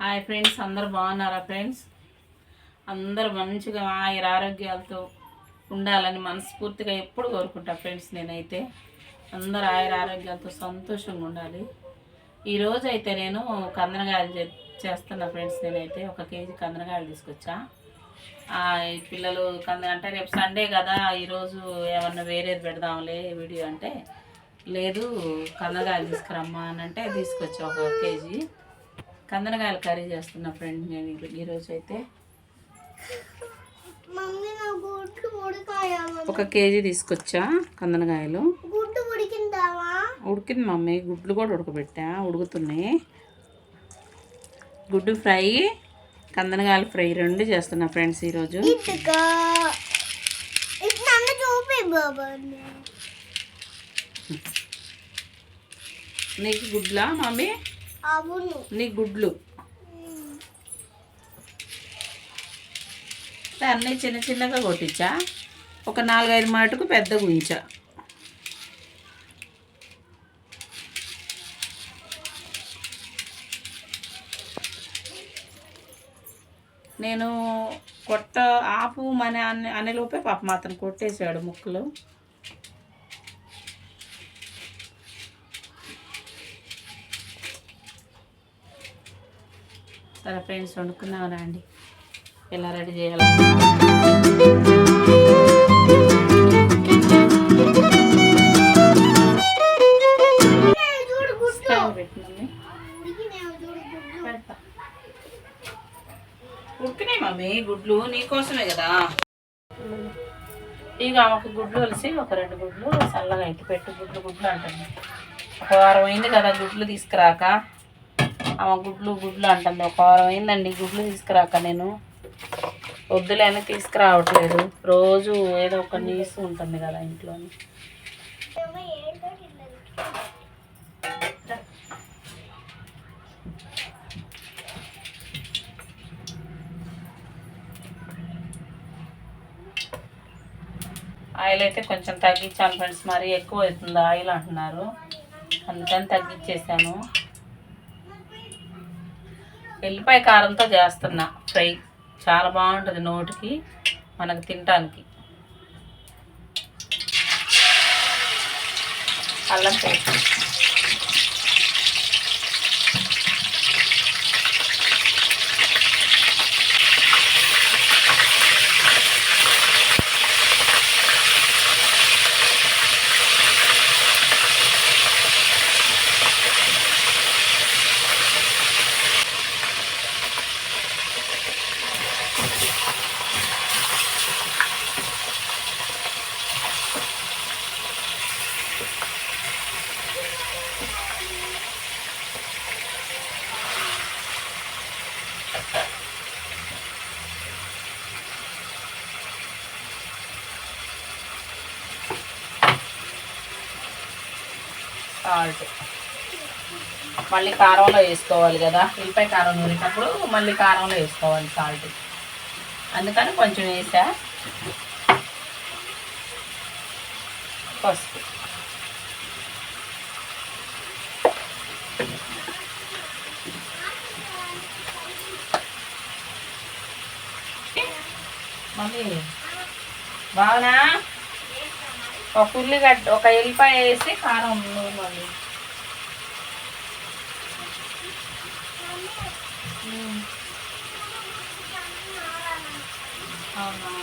Hi friends అందరు బాగున్నారా friends? అందరు మంచిగా ఆయుర ఆరోగ్యాలతో ఉండాలని మనస్ఫూర్తిగా ఎప్పుడు కోరుకుంటా ఫ్రెండ్స్ నేనైతే. అందరు ఆయుర ఆరోగ్యాలతో సంతోషంగా ఉండాలి. ఈరోజు అయితే నేను కందనగాయలు చేస్తున్నా ఫ్రెండ్స్ నేనైతే. ఒక కేజీ కందనగాయలు తీసుకొచ్చా. ఆ, పిల్లలు కంద అంటే రేపు సండే కదా ఈరోజు ఏమన్నా వేరేది పెడదాంలే వీడియో అంటే. లేదు కందనకాయలు తీసుకురమ్మా అని అంటే తీసుకొచ్చా ఒక కేజీ. కందనకాయలు కర్రీ చేస్తున్నా ఫ్రెండ్ నేను ఈరోజు అయితే ఒక కేజీ తీసుకొచ్చా కందనకాయలు గుడ్డు ఉడికిందావా ఉడికింది మమ్మీ గుడ్లు కూడా ఉడకబెట్టా ఉడుకుతున్నాయి. గుడ్డు ఫ్రై కందనకాయలు ఫ్రై రెండు చేస్తున్నా ఫ్రెండ్స్ ఈరోజు చూపి బాబా నీకు గుడ్లా మమ్మీ? అవును. నీ గుడ్లు. అన్నీ చిన్న చిన్నగా కొట్టించా. ఒక నాలుగైదు మాటకు పెద్దగా ఉంచా నేను కొట్ట ఆపు మన అనే అనేలోపే పాప మాత్రం కొట్టేసాడు ముక్కలు. సరే ఫ్రెండ్స్ వండుకుందామరా అండి? ఎలా రెడీ చేయాలి? ఉడికినాయి మమ్మీ గుడ్లు నీకోసమే కదా. ఇక ఆమెకు గుడ్లు కలిసి ఒక రెండు గుడ్లు చల్లగా ఇంటి పెట్టు గుడ్లు గుడ్లు అంటుంది. ఒక వారం అయింది కదా గుడ్లు తీసుకురాక. ఆమె గుడ్లు గుడ్లు అంటుంది ఒక వారం అయిందండి గుడ్లు తీసుకురాక నేను వద్దులే అని తీసుకురావట్లేదు. రోజు ఏదో ఒక నీసు ఉంటుంది కదా ఇంట్లో ఆయిల్ అయితే కొంచెం తగ్గించాను ఫ్రెండ్స్. మరీ ఎక్కువ అవుతుంది ఆయిల్ అంటున్నారు. అందుకని తగ్గించేసాను. ఎల్లిపాయ కారంతో చేస్తున్నా ఫ్రై. చాలా బాగుంటుంది నోటికి మనకు తినటానికి. అల్లం పేస్ట్. సాల్ట్. మళ్ళీ కారంలో వేసుకోవాలి కదా. ఉల్లిపాయ కారం నూరేటప్పుడు మళ్ళీ కారంలో వేసుకోవాలి సాల్ట్. అందుకని కొంచెం వేసా. పసుపు. మమ్మీ బాగునా ఒక ఉల్లిగడ్డ ఒక ఎల్లిపాయ వేసి కారం నూనె అవునా?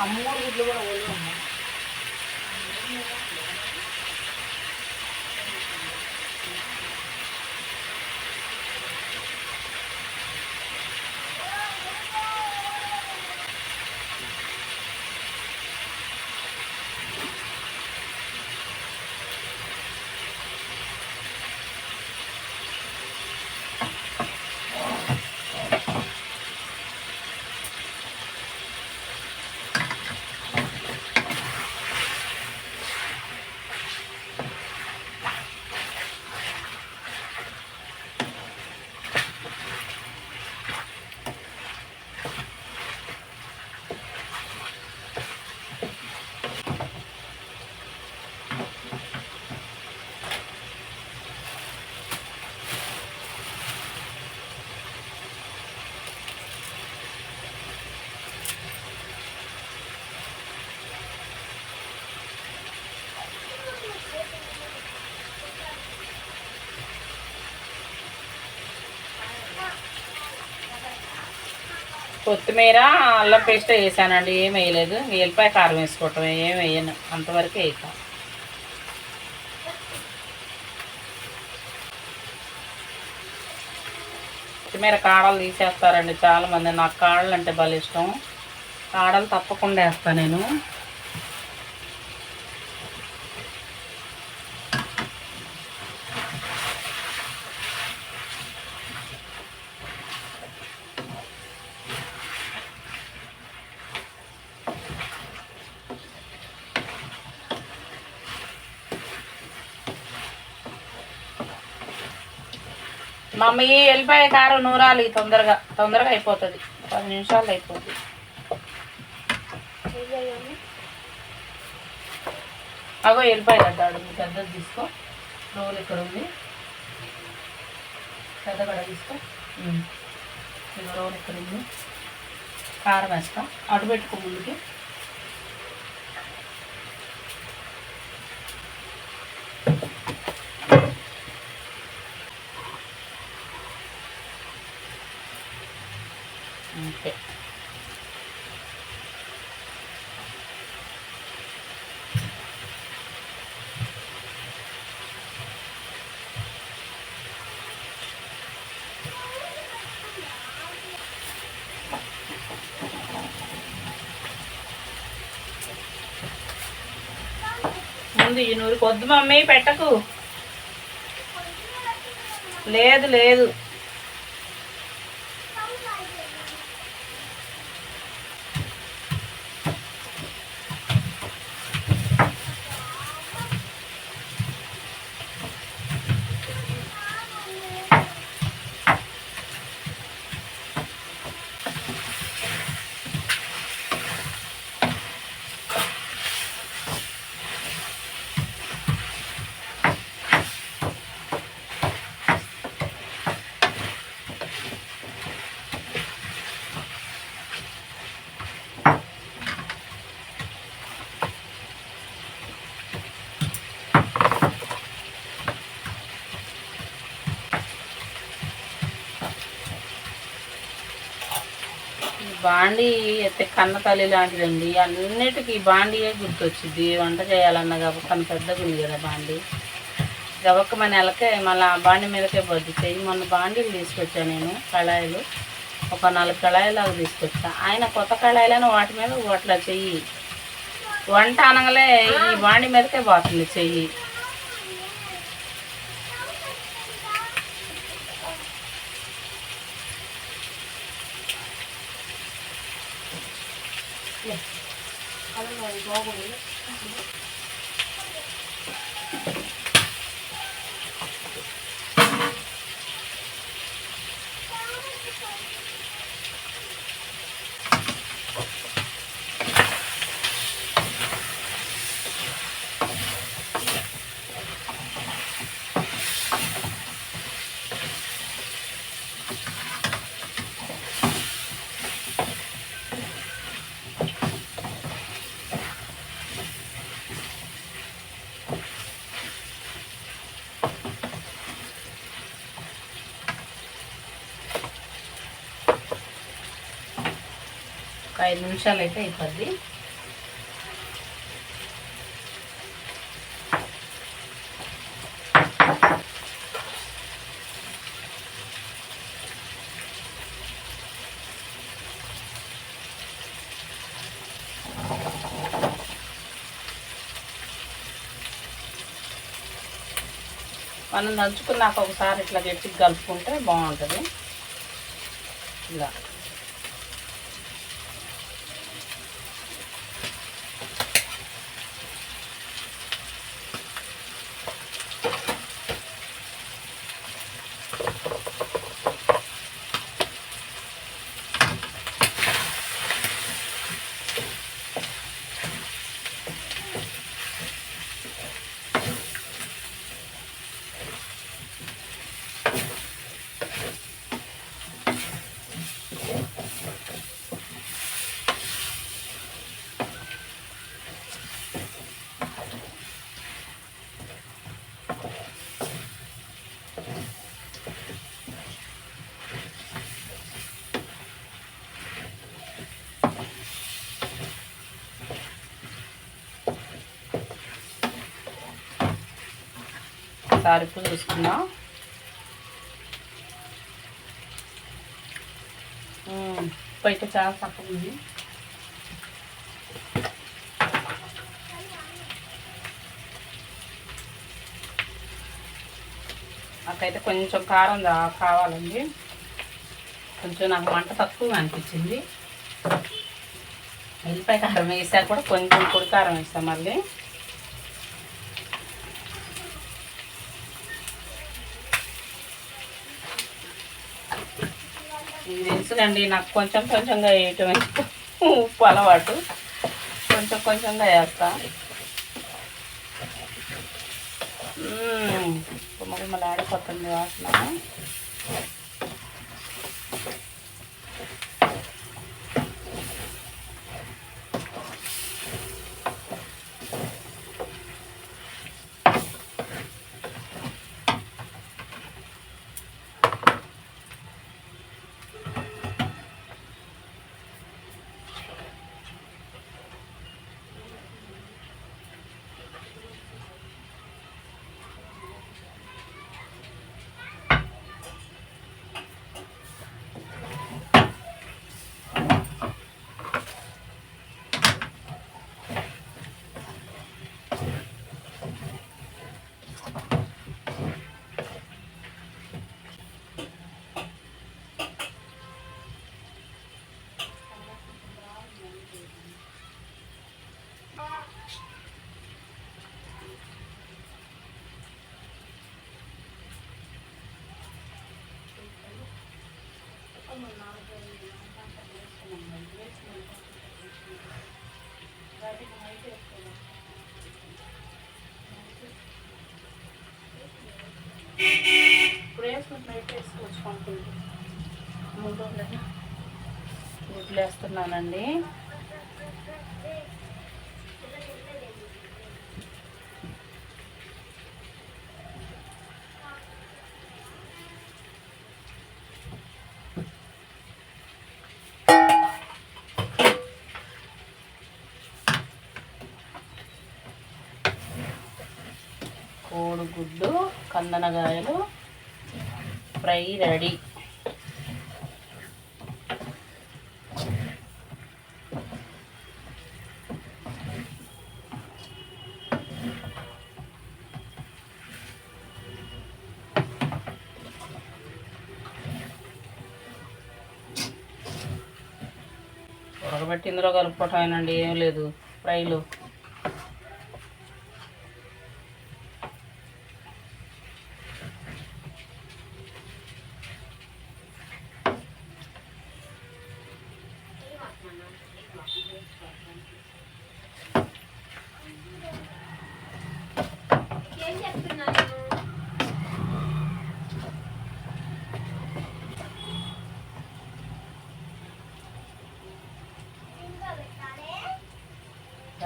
ఆ గుడ్లు కూడా ఓళ్ళు ఉన్నాయి. కొత్తిమీర అల్లం పేస్ట్ వేసానండి ఏం వేయలేదు. ఎల్లిపాయ కారం వేసుకోవటం ఏం వేయను. అంతవరకు వేయక కొత్తిమీర కాడలు తీసేస్తారండి చాలామంది. నాకు కాడలు అంటే భలే ఇష్టం. కాడలు తప్పకుండా వేస్తాను నేను. మీ వెళ్ళిపోయే కారం నూరాలి తొందరగా తొందరగా అయిపోతుంది. పది నిమిషాలు అయిపోతుంది అగో ఎల్లిపాయ కట్టాడు మీ పెద్దది తీసుకో. రోల్ ఇక్కడ ఉంది. పెద్ద కడ తీసుకో. ఉమ్. రోల్ ఇక్కడ ఉంది. కారం వేస్తా. అటు పెట్టుకో ముందుకి. ఓకే ముందు ఈ నూరు కొద్దు మమ్మీ పెట్టకు. లేదు లేదు. బాండీ అయితే కన్న తల్లి లాంటిదండి. అన్నిటికీ బాండీయే గుర్తొచ్చింది వంట చేయాలన్న గబక్కన పెద్దగా ఉంది కదా బాండీ. గబక్క మన నెలకే మళ్ళీ ఆ బాండి మీదకే బొద్దు చెయ్యి మొన్న బాండీలు తీసుకొచ్చా నేను కళాయిలు. ఒక నాలుగు కళాయిలాగా తీసుకొచ్చా. ఆయన కొత్త కళాయిలను వాటి మీద అట్లా చెయ్యి. వంట అనగలే ఈ బాండి మీదకే పోతుంది చెయ్యి. 먹어보세요. ఐదు నిమిషాలు అయితే అయిపోద్ది. మనం దంచుకున్నాక ఒకసారి ఇట్లా గట్టి కలుపుకుంటే బాగుంటుంది. ఇలా. తాలింపు చూసుకుందాం మ్మ్. చాలా తక్కువ ఉంది. నాకైతే కొంచెం కారం కావాలండి. కొంచెం నాకు మంట తక్కువగా అనిపించింది. ఎల్లిపాయ కారం వేసాక కూడా కొంచెం పొడి కారం వేస్తాం మళ్ళీ. ఇది నాకు కొంచెం కొంచెంగా వేయటం ఉప్పు అలవాటు. కొంచెం కొంచెంగా వేస్తా. మరి మళ్ళీ ఆడిపోతుంది వాసన. వేసుకుంటున్నా పంపులు మూడు గుడ్లు వేస్తున్నానండి కోడిగుడ్డు కందనగాయలు ఫ్రై రెడీ. ఉడకబెట్టి ఇందులో కలుపుకోవటమేనండి ఏం లేదు. ఫ్రైలు.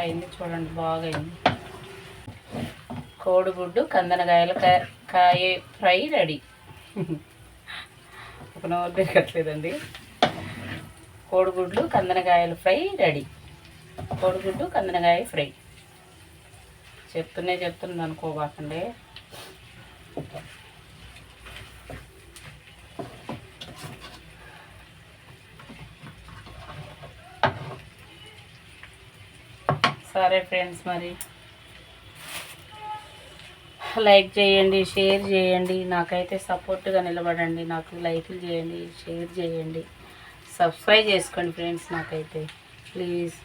అయింది చూడండి బాగా అయింది కోడిగుడ్డు కందనకాయల కాయ ఫ్రై రెడీ. ఒక నోరు తిరగట్లేదండి. కోడిగుడ్లు కందనకాయలు ఫ్రై రెడీ. కోడిగుడ్డు కందనకాయ ఫ్రై. చెప్తూనే చెప్తున్నాను అనుకోబాకండి. సరే ఫ్రెండ్స్ మరి. లైక్ చేయండి షేర్ చేయండి. నాకైతే సపోర్ట్గా నిలబడండి. నాకు లైక్లు చేయండి షేర్ చేయండి. సబ్స్క్రైబ్ చేసుకోండి ఫ్రెండ్స్ నాకైతే. ప్లీజ్.